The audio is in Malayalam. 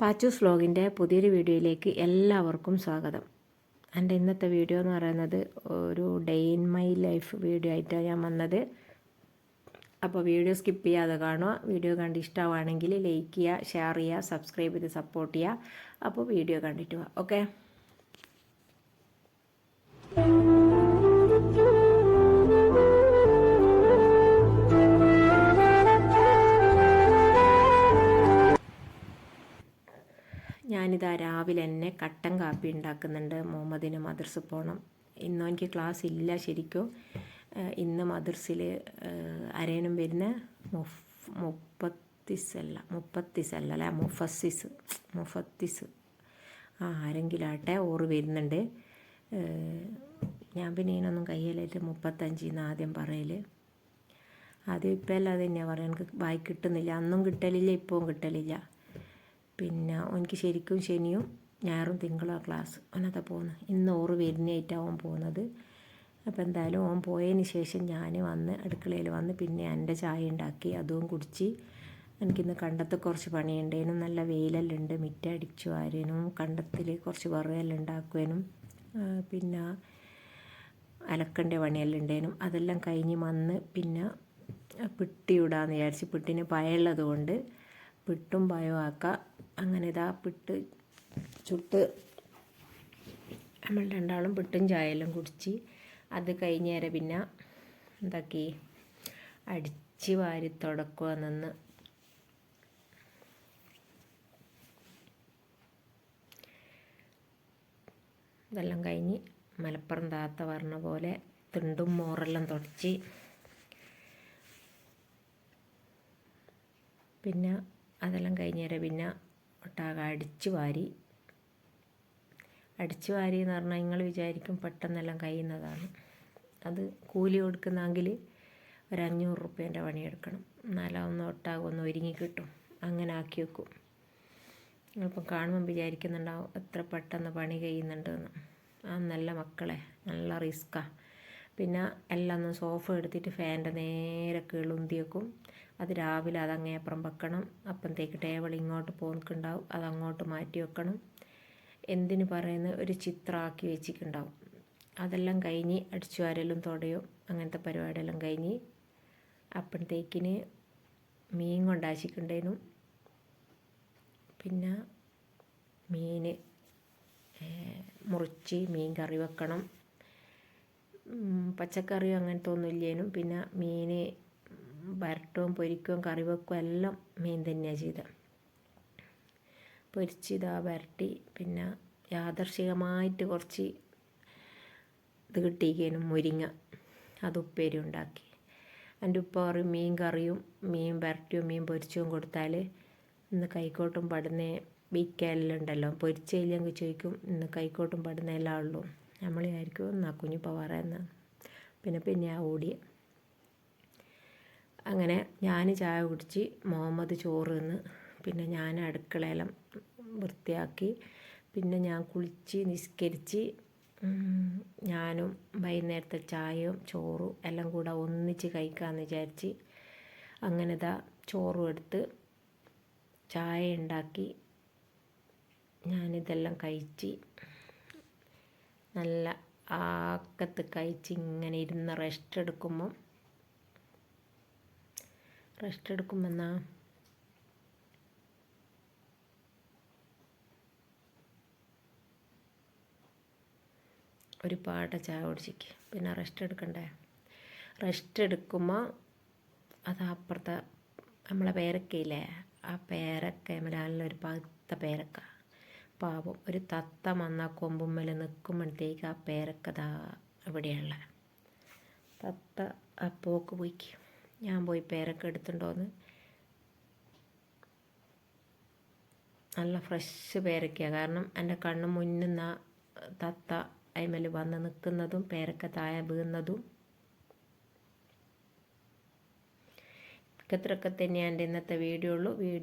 പാച്ചൂസ് വ്ലോഗിന്റെ പുതിയൊരു വീഡിയോയിലേക്ക് എല്ലാവർക്കും സ്വാഗതം. എന്റെ ഇന്നത്തെ വീഡിയോ എന്ന് പറയുന്നത് ഒരു day in my life video ആയിട്ടാണ് ഞാൻ വന്നത്. അപ്പോൾ വീഡിയോ സ്കിപ്പ് ചെയ്യാതെ കാണുക. വീഡിയോ കണ്ട് ഇഷ്ടമാണെങ്കിൽ ലൈക്ക് ചെയ്യുക ഷെയർ ചെയ്യുക സബ്സ്ക്രൈബ് ചെയ്ത് സപ്പോർട്ട് ചെയ്യുക. അപ്പോൾ വീഡിയോ കണ്ടിട്ട് പോവാം ഓക്കെ ഞാനിതാ രാവിലെ തന്നെ കട്ടൻ കാപ്പി ഉണ്ടാക്കുന്നുണ്ട്. മുഹമ്മദിന് മദർസ് പോകണം ഇന്നും എനിക്ക് ക്ലാസ് ഇല്ല ശരിക്കും. ഇന്ന് മദർസിൽ അരയനും വരുന്ന മുപ്പത്തിസല്ല മുപ്പത്തിസ് അല്ല മുഫസ്സിസ് മുഫത്തിസ്. ആ ആരെങ്കിലും ആട്ടെ ഓറ് വരുന്നുണ്ട്. ഞാൻ പിന്നെ ഇതിനൊന്നും കയ്യിലായിട്ട് മുപ്പത്തഞ്ചിന്ന് ആദ്യം പറയൽ ആദ്യം ഇപ്പം അല്ലാതെ തന്നെയാണ് പറയുക എനിക്ക് വായി കിട്ടുന്നില്ല. അന്നും കിട്ടലില്ല ഇപ്പവും കിട്ടലില്ല. പിന്നെ എനിക്ക് ശരിക്കും ശനിയും ഞായറും തിങ്കളും ക്ലാസ് അവനതാ പോകുന്നത് ഇന്ന് ഓറ് വരുന്നതായിട്ടാണ് ഓൻ പോകുന്നത് അപ്പോൾ എന്തായാലും ഓൻ പോയതിന് ശേഷം ഞാൻ വന്ന് അടുക്കളയിൽ വന്ന് പിന്നെ എന്റെ ചായ ഉണ്ടാക്കി അതും കുടിച്ച് എനിക്കിന്ന് കണ്ടത്ത് കുറച്ച് പണിയുണ്ടേനും നല്ല വെയിലെല്ലാം ഉണ്ട് മിറ്റ അടിച്ചു വാരേനും കണ്ടത്തിൽ കുറച്ച് വിറയെല്ലാം ഉണ്ടാക്കുവാനും പിന്നെ അലക്കണ്ട പണിയെല്ലാം ഉണ്ടേനും അതെല്ലാം കഴിഞ്ഞ് വന്ന് പിന്നെ പിട്ടിയിടാന്ന് വിചാരിച്ച് പിട്ടിന് പയുള്ളത് കൊണ്ട് പിട്ടും പയവും ആക്കാം. അങ്ങനെ ഇതാ പിട്ട് ചുട്ട് നമ്മൾ രണ്ടാളും പിട്ടും ചായയെല്ലാം കുടിച്ച് അത് കഴിഞ്ഞേരെ പിന്നെ എന്താക്കി അടിച്ച് വാരി തുടക്കുക നിന്ന് ഇതെല്ലാം കഴിഞ്ഞ് മലപ്പുറം താത്ത പറഞ്ഞ പോലെ തിണ്ടും മോറെല്ലാം തുടച്ച് പിന്നെ അതെല്ലാം കഴിഞ്ഞേരം പിന്നെ ഒട്ടാകെ അടിച്ചു വാരി. അടിച്ചു വാരി എന്ന് പറഞ്ഞാൽ നിങ്ങൾ വിചാരിക്കും പെട്ടെന്നെല്ലാം കഴിയുന്നതാണ്. അത് കൂലി കൊടുക്കുന്നെങ്കിൽ ഒരു അഞ്ഞൂറ് റുപ്യേന്റെ പണിയെടുക്കണം എന്നാലും ഒന്ന് ഒട്ടാകെ ഒന്ന് ഒരുങ്ങി കിട്ടും. അങ്ങനെ ആക്കി വെക്കും. നിങ്ങളിപ്പം കാണുമ്പം വിചാരിക്കുന്നുണ്ടാവും എത്ര പെട്ടെന്ന് പണി കഴിയുന്നുണ്ടെന്ന്. ആ നല്ല മക്കളെ നല്ല റിസ്ക്കാണ് പിന്നെ എല്ലാം ഒന്ന് സോഫ എടുത്തിട്ട് ഫാന്റെ നേരെ കിളുന്തി വെക്കും. അത് രാവിലെ അതങ്ങേ അപ്പുറം വെക്കണം. അപ്പത്തേക്ക് ടേബിൾ ഇങ്ങോട്ട് പോന്നിട്ടുണ്ടാവും. അത് അങ്ങോട്ട് മാറ്റി വെക്കണം. എന്തിന് പറയുന്ന? ഒരു ചിത്രമാക്കി വെച്ചിട്ടുണ്ടാവും. അതെല്ലാം കഴിഞ്ഞ് അടിച്ചു വാരലും തുടയും. അങ്ങനത്തെ പരിപാടിയെല്ലാം കഴിഞ്ഞ് അപ്പോഴത്തേക്കിന് മീൻ കൊണ്ടാശിക്കുണ്ടേനും പിന്നെ മീൻ മുറിച്ച് മീൻ കറി വെക്കണം. പച്ചക്കറിയോ അങ്ങനത്തെ ഒന്നും ഇല്ലേനും പിന്നെ മീൻ വരട്ടും പൊരിക്കുകയും കറി വെക്കുകയും എല്ലാം മീൻ തന്നെയാണ് ചെയ്തത് പൊരിച്ചിതാ വരട്ടി. പിന്നെ യാദർശികമായിട്ട് കുറച്ച് ഇത് കിട്ടിയേനും മുരിങ്ങ. അത് ഉപ്പേരി ഉണ്ടാക്കി. എന്റെ ഉപ്പ പറയും മീൻ കറിയും മീൻ വരട്ടിയും മീൻ പൊരിച്ചും കൊടുത്താൽ ഇന്ന് കൈക്കോട്ടും പടുന്നേ വിൽക്കലെല്ലാം ഉണ്ടല്ലോ പൊരിച്ചില്ലെങ്കിൽ ചോദിക്കും ഇന്ന് കൈക്കോട്ടും പടുന്നെല്ലാം ഉള്ളൂ. നമ്മൾ വിചാരിക്കും എന്നാ കുഞ്ഞു പവറ എന്ന്. പിന്നെ പിന്നെ ആ ഓടി. അങ്ങനെ ഞാൻ ചായ കുടിച്ച് മുഹമ്മദ് ചോറ് നിന്ന് പിന്നെ ഞാൻ അടുക്കളയെല്ലാം വൃത്തിയാക്കി പിന്നെ ഞാൻ കുളിച്ച് നിസ്കരിച്ച് ഞാനും വൈകുന്നേരത്തെ ചായയും ചോറും എല്ലാം കൂടെ ഒന്നിച്ച് കഴിക്കാമെന്ന് വിചാരിച്ച് അങ്ങനെ ഇതാ ചോറും എടുത്ത് ചായ ഉണ്ടാക്കി ഞാനിതെല്ലാം കഴിച്ച് നല്ല ആക്കത്ത് കഴിച്ച് ഇങ്ങനെ ഇരുന്ന് റെസ്റ്റ് എടുക്കുമ്പം റെസ്റ്റ് എടുക്കുമെന്നാ ഒരു പാട്ട ചായ കുടിച്ചിക്ക്. പിന്നെ റെസ്റ്റ് എടുക്കണ്ടേ? റെസ്റ്റ് എടുക്കുമ്പോൾ അത് അപ്പുറത്തെ നമ്മളെ പേരക്കയില്ലേ? ആ പേരക്ക ഒരു പഴുത്ത പേരക്ക. പാവം. ഒരു തത്ത വന്ന കൊമ്പുമ്മൽ നിൽക്കുമ്പോഴത്തേക്ക് ആ പേരക്കതാ ഇവിടെയുള്ള തത്ത ആ പോക്ക് പോയിക്ക്. ഞാൻ പോയി പേരക്ക എടുത്തുണ്ടോന്ന് നല്ല ഫ്രഷ് പേരക്കയാണ് കാരണം എന്റെ കണ്ണ് മുന്നുന്ന തത്ത അയിമൽ വന്ന് നിൽക്കുന്നതും പേരക്ക താഴെ വീഴുന്നതും ഇത്രയൊക്കെ തന്നെയാണ് എന്റെ ഇന്നത്തെ വീഡിയോ ഉള്ളൂ. വീഡിയോ